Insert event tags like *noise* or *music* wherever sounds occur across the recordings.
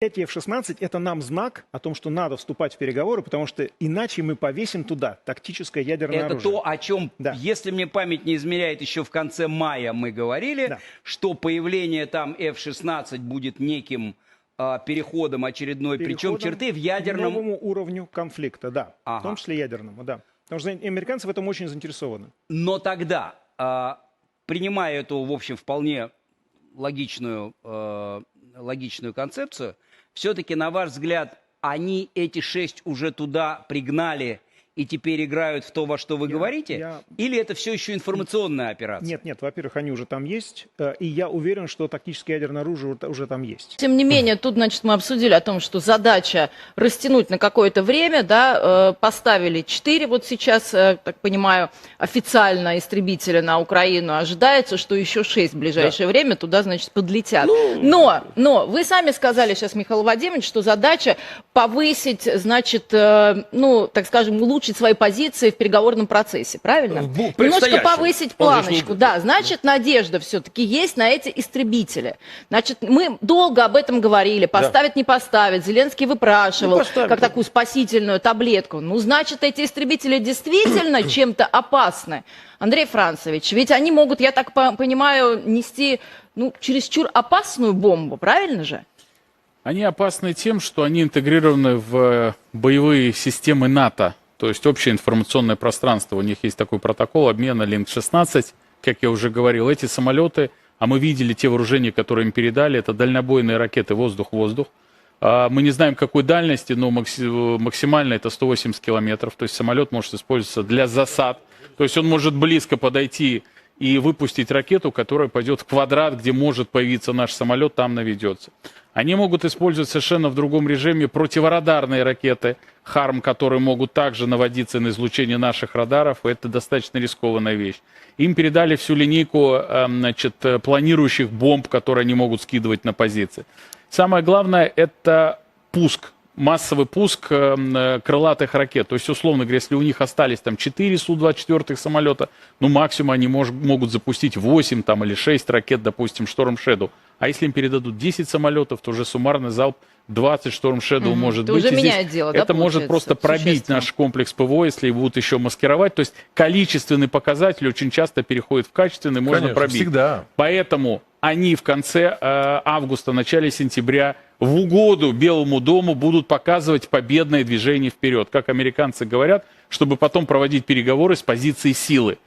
Эти F-16 – это нам знак о том, что надо вступать в переговоры, потому что иначе мы повесим туда тактическое ядерное Это оружие. то, о чем, Да. если мне память не измеряет, еще в конце мая мы говорили, Да. что появление там F-16 будет неким а, переходом очередной, причем Переходом черты в к ядерном... новому уровню конфликта, да, Ага. в том числе ядерному, да. Потому что американцы в этом очень заинтересованы. Но тогда, а, принимая эту, в общем, вполне логичную, э, логичную концепцию, все-таки, на ваш взгляд, они эти шесть уже туда пригнали и теперь играют в то, во что вы Я- говорите? я- Или это все еще информационная операция? Нет, нет, во-первых, они уже там есть, э, и я уверен, что тактическое ядерное оружие уже- там есть. Тем не менее, тут, значит, мы обсудили о том, что задача растянуть на какое-то время, да, э, поставили 4 вот сейчас, э, так понимаю, официально истребителя на Украину, ожидается, что еще 6 в ближайшее время туда, значит, подлетят. Но, но, вы сами сказали сейчас, Михаил Владимирович, что задача повысить, значит, ну, так скажем, улучшить свои позиции в переговорном процессе, правильно? Немножко повысить планочку, да, значит, надежда все-таки есть на эти истребители. Значит, мы долго об этом говорили, поставить, не поставить. Зеленский выпрашивал, как такую спасительную таблетку. Ну, значит, эти истребители действительно *clears throat* чем-то опасны. Андрей Францевич, ведь они могут, я так по- понимаю, нести, ну, чересчур опасную бомбу, правильно же? Они опасны тем, что они интегрированы в э, боевые системы НАТО, то есть общее информационное пространство. У них есть такой протокол обмена Линк-16, как я уже говорил. Эти самолеты, а мы видели те вооружения, которые им передали, это дальнобойные ракеты воздух-воздух. А, Мы не знаем, какой дальности, но макси- максимально это 180 километров. То есть самолет может использоваться для засад. То есть он может близко подойти и выпустить ракету, которая пойдет в квадрат, где может появиться наш самолет, там наведется. Они могут использовать совершенно в другом режиме противорадарные ракеты ХАРМ, которые могут также наводиться на излучение наших радаров. Это достаточно рискованная вещь. Им передали всю линейку эм, значит, э, планирующих бомб, которые они могут скидывать на позиции. Самое главное – это пуск массовый пуск эм, э, крылатых ракет. То есть, условно говоря, если у них остались там 4 Су-24 самолета, ну, максимум они мож- могут запустить 8 там, или 6 ракет, допустим, Шторм Shadow. А если им передадут 10 самолетов, то уже суммарный залп 20 Шторм Shadow Мгм. может Это быть. уже меняет дело, да, Это может получается, просто пробить наш комплекс ПВО, если будут еще маскировать. То есть количественный показатель очень часто переходит в качественный, можно Конечно, пробить. всегда. Поэтому они в конце э, августа, начале сентября в угоду Белому дому будут показывать победное движение вперед, как американцы говорят, чтобы потом проводить переговоры с позиции силы.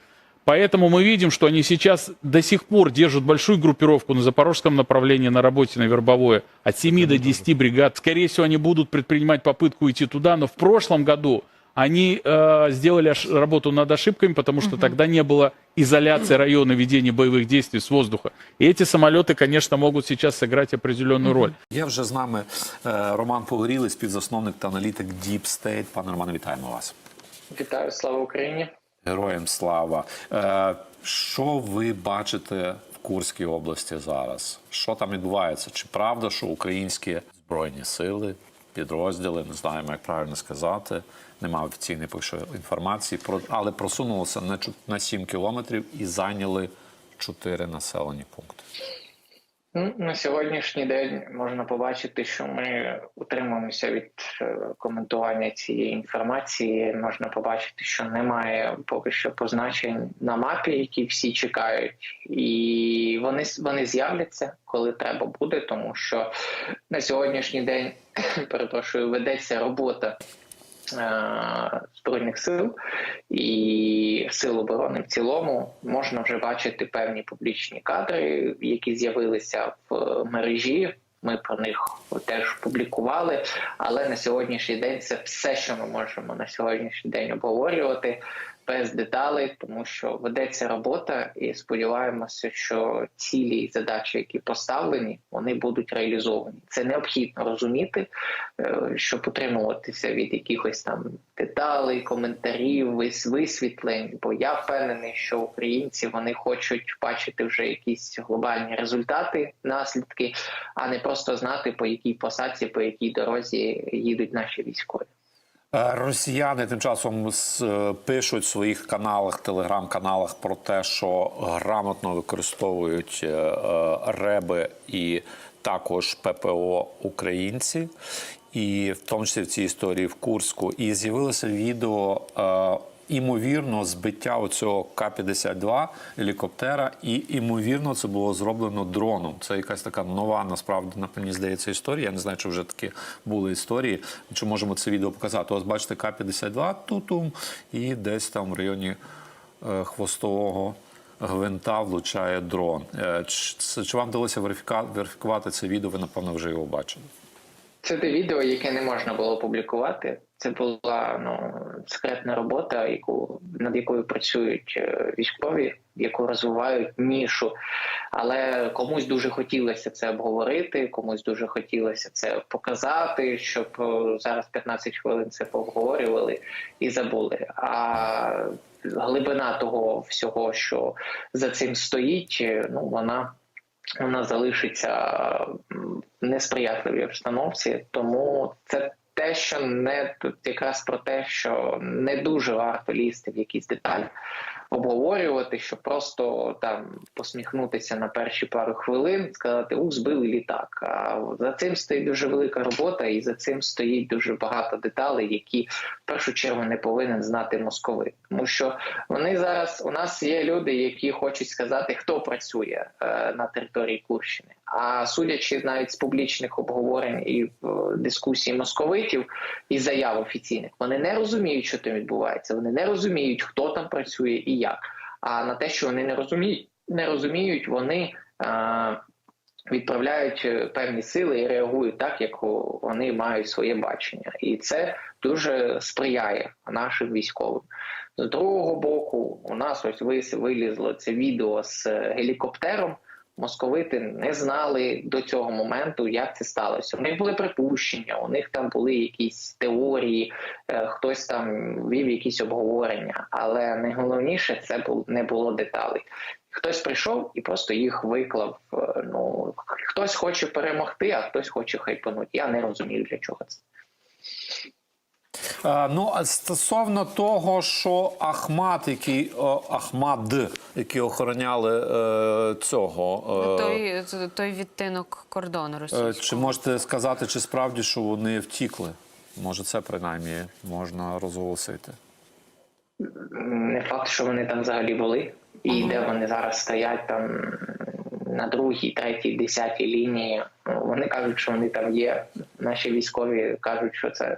Поэтому мы видим, что они сейчас до сих пор держат большую группировку на запорожском направлении на работе на Вербовое. От 7 до 10 бригад. Скорее всего, они будут предпринимать попытку идти туда, но в прошлом году они э, сделали ош- работу над ошибками, потому что тогда не было изоляции района ведения боевых действий с воздуха. И эти самолеты, конечно, могут сейчас сыграть определенную роль. Є вже з нами е, Роман Погорілий, співзасновник та аналітик Deep State. Пане Романе, вітаємо вас. Вітаю, слава Україні. Героям слава. Е, що ви бачите в Курській області зараз? Що там відбувається? Чи правда, що українські збройні сили, підрозділи, не знаємо, як правильно сказати, немає офіційної поки що інформації, але чу- на 7 кілометрів і зайняли 4 населені пункти. Ну, на сьогоднішній день можна побачити, що ми утримуємося від е, коментування цієї інформації. Можна побачити, що немає поки що позначень на мапі, які всі чекають, і вони вони з'являться, коли треба буде, тому що на сьогоднішній день *coughs* перепрошую, ведеться робота. Е, Збройних сил. І сил оборони в цілому можна вже бачити певні публічні кадри, які з'явилися в мережі. Ми про них теж публікували, але на сьогоднішній день це все, що ми можемо на сьогоднішній день обговорювати без деталей, тому що ведеться робота, і сподіваємося, що цілі і задачі, які поставлені, вони будуть реалізовані. Це необхідно розуміти, е, щоб утримуватися від якихось там деталей, коментарів, вис- висвітлень. Бо я впевнений, що українці вони хочуть бачити вже якісь глобальні результати, наслідки, а не просто знати по якій посадці, по якій дорозі їдуть наші військові. Е, Росіяни тим часом е, пишуть в своїх каналах, телеграм-каналах про те, що грамотно використовують е, реби і також ППО українці, і в тому числі в цій історії в Курську. І з'явилося відео. Імовірно, збиття оцього К-52 гелікоптера, і імовірно, це було зроблено дроном. Це якась така нова, насправді, на- мені здається, історія. Я не знаю, чи вже такі були історії. Чи можемо це відео показати? Ось бачите, К-52 тутум, і десь там в районі е, хвостового гвинта влучає дрон. Е, Чи, чи вам вдалося верифікувати це відео? Ви напевно вже його бачили. Це те відео, яке не можна було публікувати. Це була ну секретна робота, яку над якою працюють е, військові, яку розвивають нішу. Але комусь дуже хотілося це обговорити, комусь дуже хотілося це показати, щоб е, зараз 15 хвилин це поговорювали і забули. А глибина того всього, що за цим стоїть, е, ну вона вона залишиться в несприятливій обстановці, тому це те, що не тут якраз про те, що не дуже варто лізти в якісь деталі, обговорювати, що просто там посміхнутися на перші пару хвилин, сказати у збили літак. А за цим стоїть дуже велика робота, і за цим стоїть дуже багато деталей, які в першу чергу не повинен знати московит, тому що вони зараз у нас є люди, які хочуть сказати, хто працює е, на території Курщини. А судячи навіть з публічних обговорень і е, дискусій московитів і заяв офіційних, вони не розуміють, що там відбувається. Вони не розуміють, хто там працює і як. А на те, що вони не розуміють, не розуміють, вони. Е, Відправляють певні сили і реагують так, як вони мають своє бачення, і це дуже сприяє нашим військовим. З другого боку, у нас ось вилізло це відео з е, гелікоптером. Московити не знали до цього моменту, як це сталося. У них були припущення, у них там були якісь теорії, е, хтось там вів якісь обговорення, але найголовніше це не було деталей. Хтось прийшов і просто їх виклав. е, Ну хтось хоче перемогти, а хтось хоче хайпанути. Я не розумію для чого це. Е, Ну, а стосовно того, що Ахмат, який Ахмад, які охороняли е, цього, е, Той, той відтинок кордону е, російського. чи можете сказати, чи справді що вони втікли? Може, це принаймні можна розголосити. Не факт, що вони там взагалі були, і де вони зараз стоять там на другій, третій, десятій лінії. Ну, Вони кажуть, що вони там є. Наші військові кажуть, що це